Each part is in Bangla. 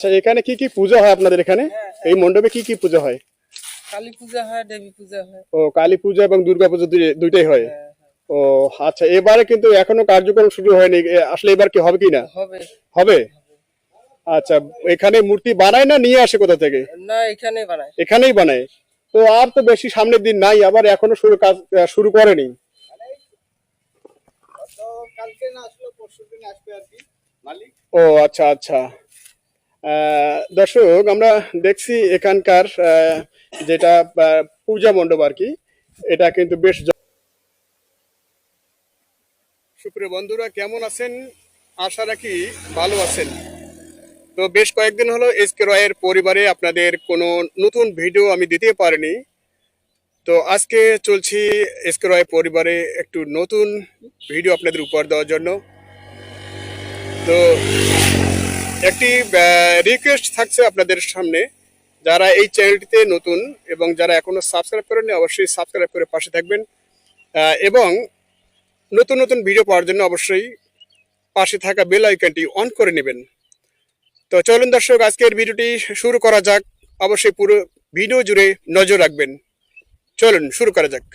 আচ্ছা এখানে কি কি পুজো হয় আপনাদের এখানে? এই মণ্ডপে কি কি পুজো হয়? কালী পূজা হয় দেবী পূজা হয়। ও কালী পূজা এবং দুর্গা পুজো দুইটাই হয়? হ্যাঁ, ও আচ্ছা এবারে কিন্তু এখনও কার্যক্রম শুরু হয়নি। আসলে এবার কি হবে কি না? হবে। হবে? আচ্ছা এখানে মূর্তি বানায় না নিয়ে আসে কোথা থেকে? না এখানে বানায়। এখানেই বানায়। তো আর তো বেশি সামনের দিন নাই আবার এখনও শুরু কাজ শুরু করেনি। ও আচ্ছা আচ্ছা। দর্শক, আমরা দেখছি এখানকার যেটা পূজা মণ্ডপ আর কি, এটা কিন্তু বেশ সুপ্রিয় বন্ধুরা, কেমন আছেন? আশা রাখি ভালো আছেন। তো বেশ কয়েকদিন হলো এস কে রয়ের পরিবারে আপনাদের কোনো নতুন ভিডিও আমি দিতে পারিনি। তো আজকে চলছি এস কে রয় পরিবারে একটু নতুন ভিডিও আপনাদের উপহার দেওয়ার জন্য। তো একটি রিকোয়েস্ট থাকছে আপনাদের সামনে। যারা এই চ্যানেলটিতে নতুন এবং যারা এখনও সাবস্ক্রাইব করেননি, অবশ্যই সাবস্ক্রাইব করে পাশে থাকবেন। এবং নতুন নতুন ভিডিও পাওয়ার জন্য অবশ্যই পাশে থাকা বেল আইকনটি অন করে নেবেন। তো চলুন দর্শক, আজকের ভিডিওটি শুরু করা যাক। অবশ্যই পুরো ভিডিও জুড়ে নজর রাখবেন। চলুন, শুরু করা যাক।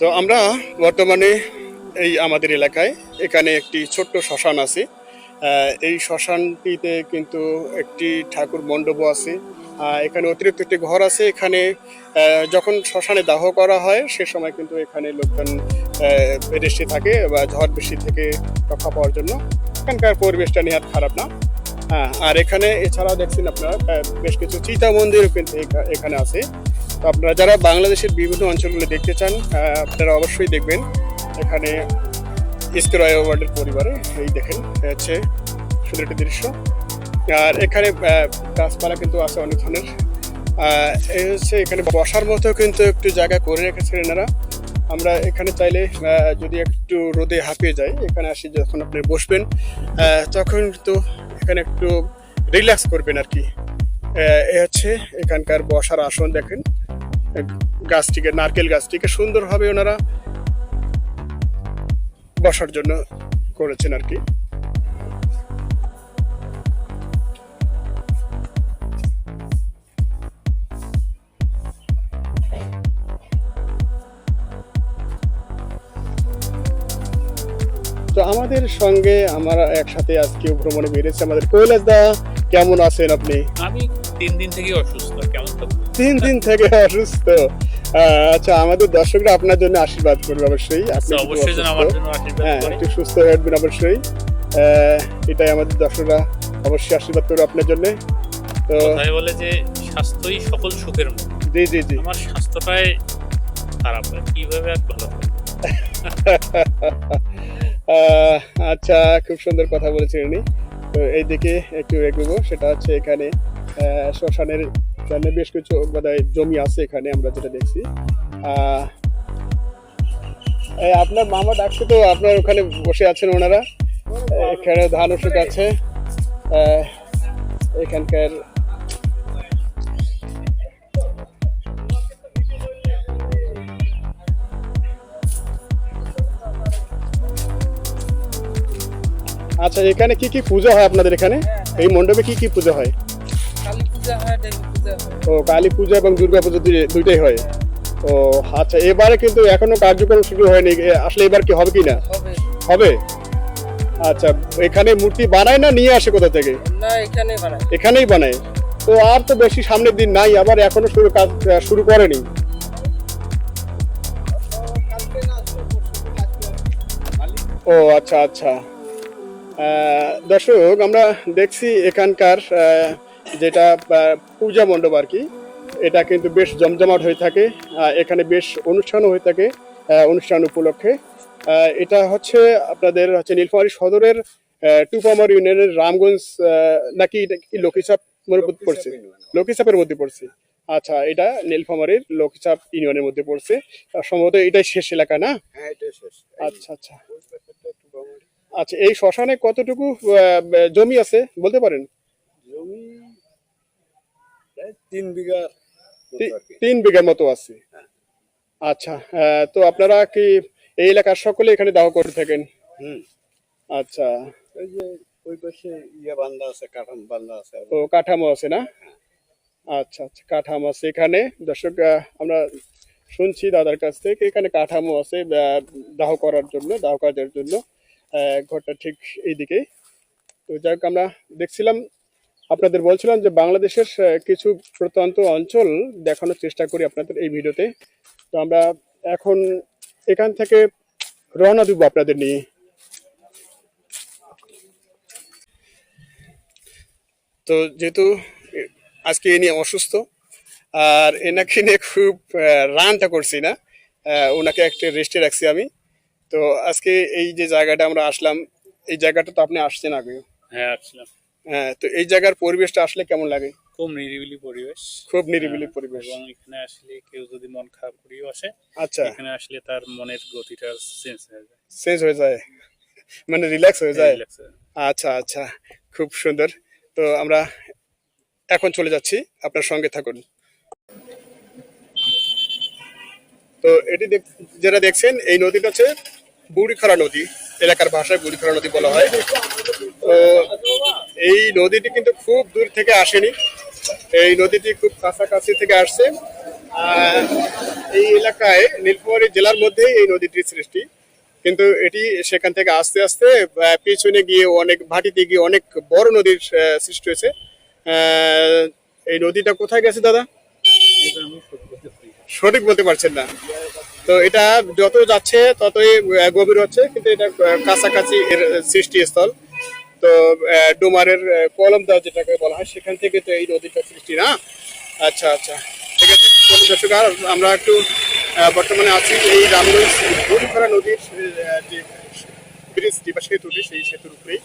তো আমরা বর্তমানে এই আমাদের এলাকায় এখানে একটি ছোট্ট শ্মশান আছে। এই শ্মশানটিতে কিন্তু একটি ঠাকুর মণ্ডপও আছে। এখানে অতিরিক্ত একটি ঘর আছে। এখানে যখন শ্মশানে দাহ করা হয়, সে সময় কিন্তু এখানে লোকজন রেস্টে থাকে বা ঝড় বৃষ্টি থেকে রক্ষা পাওয়ার জন্য। এখানকার পরিবেশটা নেহাত খারাপ না। হ্যাঁ আর এখানে এছাড়াও দেখছেন আপনারা বেশ কিছু চিতা মন্দিরও কিন্তু এখা- এখানে আছে। তো আপনারা যারা বাংলাদেশের বিভিন্ন অঞ্চলগুলো দেখতে চান আপনারা অবশ্যই দেখবেন। এখানে ইস্করয় ওয়ার্ল্ডের পরিবারে এই দেখেন হচ্ছে সুন্দর একটি দৃশ্য। আর এখানে গাছপালা কিন্তু আছে অনেক ধরনের। এই হচ্ছে এখানে বসার মতো কিন্তু একটু জায়গা করে রেখেছেন এনারা। আমরা এখানে চাইলে যদি একটু রোদে হাঁপিয়ে যাই, এখানে আসি যখন আপনি বসবেন তখন কিন্তু এখানে একটু রিল্যাক্স করবেন আর কি। এ হচ্ছে এখানকার বসার আসন দেখেন। গাছটিকে, নারকেল গাছটিকে সুন্দরভাবে ওনারা বসার জন্য করেছেন আর কি। তো আমাদের সঙ্গে আমরা একসাথে আজকে ভ্রমণে বেরিয়েছি আমাদের কৈলাস দা। কেমন আছেন আপনি? আমি তিন দিন থেকে অসুস্থ কেমন তিন দিন থেকে অসুস্থ। আচ্ছা আমাদের দর্শকরা আপনার জন্য আশীর্বাদ করবে অবশ্যই। আপনি অবশ্যই যেন আমার জন্য আশীর্বাদ হ্যাঁ একটু সুস্থ হয়ে উঠবেন অবশ্যই। এটাই আমাদের দর্শকরা অবশ্যই আশীর্বাদ করবে আপনার জন্য। তো বলে যে স্বাস্থ্যই সকল সুখের মূল জি জি জি। আমার স্বাস্থ্যটাই খারাপ হয় কীভাবে আর ভালো আহ, আচ্ছা খুব সুন্দর কথা বলেছেন উনি। তো এইদিকে একটু এগোবো সেটা হচ্ছে এখানে শ্মশানের জন্য বেশ কিছু, বোধহয় জমি আছে এখানে আমরা যেটা দেখছি। আপনার মামা ডাকছে তো, আপনার ওখানে বসে আছেন ওনারা। এখানে ধান ওষুধ আছে। এখানকার আচ্ছা এখানে কি কি পুজো হয় আপনাদের এখানে? এই মণ্ডপে কি কি পুজো হয়? ও কালী পূজা এবং দুর্গা পুজো দুই- দুইটাই হয়। ও আচ্ছা এবারে কিন্তু এখনও কার্যক্রম শুরু হয়নি। আসলে এবার কি হবে কি না হবে? আচ্ছা এখানে মূর্তি বানায় না নিয়ে আসে কোথা থেকে? না এখানে বানায়। এখানেই বানায়। তো আর তো বেশি সামনের দিন নাই আবার এখনও শুরু কাজ শুরু করেনি। ও আচ্ছা আচ্ছা। দর্শক আমরা দেখছি এখানকার যেটা পূজা মণ্ডপ আর কি এটা কিন্তু বেশ জমজমাট হয়ে থাকে এখানে বেশ অনুষ্ঠানও হয়ে থাকে অনুষ্ঠান উপলক্ষে। এটা হচ্ছে আপনাদের হচ্ছে নীলফামারী সদরের টুপামার ইউনিয়নের রামগঞ্জ নাকি এটা কি মধ্যে পড়ছে? লকিচাপের মধ্যে পড়ছে। আচ্ছা এটা নীলফামারীর লকিচাপ ইউনিয়নের মধ্যে পড়ছে। সম্ভবত এটাই শেষ এলাকা না? আচ্ছা আচ্ছা। আচ্ছা এই শ্মশানে কতটুকু জমি আছে বলতে পারেন? তিন বিঘা। তিন বিঘার মতো আছে। আচ্ছা আহ, তো আপনারা কি এই এলাকার সকলে এখানে দাহ করে থাকেন? আচ্ছা। ওই যে ওই পাশে ইয়ে বান্ধা আছে কাঠাম বান্ধা আছে ও কাঠামো আছে না? আচ্ছা আচ্ছা কাঠামো আছে এখানে। দর্শক আমরা শুনছি দাদার কাছ থেকে এখানে কাঠামো আছে দাহ করার জন্য দাহ কাজের জন্য। ঘরটা ঠিক এইদিকে তো যাই হোক আমরা দেখছিলাম আপনাদের বলছিলাম যে বাংলাদেশের কিছু প্রত্যন্ত অঞ্চল দেখানোর চেষ্টা করি আপনাদের এই ভিডিওতে। তো আমরা এখন এখান থেকে রওনা দিব আপনাদের নিয়ে। তো যেহেতু আজকে এ নিয়ে অসুস্থ, আর এনাকে নিয়ে খুব রানটা করছি না ওনাকে একটা রেস্টে রাখছি আমি। তো আজকে এই যে জায়গাটা আমরা আসলাম, এই জায়গাটা তো আপনি আসছেন আগে হ্যাঁ আসলাম। হ্যাঁ তো এই জায়গার পরিবেশটা আসলে কেমন লাগে? খুব নিরিবিলি পরিবেশ। খুব নিরিবিলি পরিবেশ। এবং এখানে আসলে কেউ যদি মন খারাপ করেও আসে আচ্ছা। এখানে আসলে তার মনের গতিটা চেঞ্জ হয়ে যায়। চেঞ্জ হয়ে যায়? মানে রিল্যাক্স হয়ে যায়? হয়ে। আচ্ছা আচ্ছা খুব সুন্দর। তো আমরা এখন চলে যাচ্ছি আপনার সঙ্গে থাকুন। তো এটি দেখ- যেটা দেখছেন এই নদীটা হচ্ছে বুড়িখরা নদী এলাকার ভাষায় বুড়িখরা নদী বলা হয়। তো এই নদীটি কিন্তু খুব দূর থেকে আসেনি। এই নদীটি খুব কাছাকাছি থেকে আসছে। এই এলাকায়, নীলফামারী জেলার মধ্যেই এই নদীটির সৃষ্টি। কিন্তু এটি সেখান থেকে আস্তে আস্তে পিছনে গিয়ে অনেক ভাটিতে গিয়ে অনেক বড় নদীর সৃষ্টি হয়েছে। এই নদীটা কোথায় গেছে দাদা। সঠিক বলতে পারছেন না। তো এটা যত যাচ্ছে ততই গভীর হচ্ছে, কিন্তু এটা কাছাকাছি এর সৃষ্টিস্থল। তো ডুমারের কলম দেওয়া যেটাকে বলা হয়, সেখান থেকে তো এই নদীটা সৃষ্টি, না? আচ্ছা আচ্ছা। ঠিক আছে দর্শক, আর আমরা একটু বর্তমানে আছি এই রামগঞ্জ নদীর যে ব্রিজটি বা সেতুটি, সেই সেতুর উপরেই।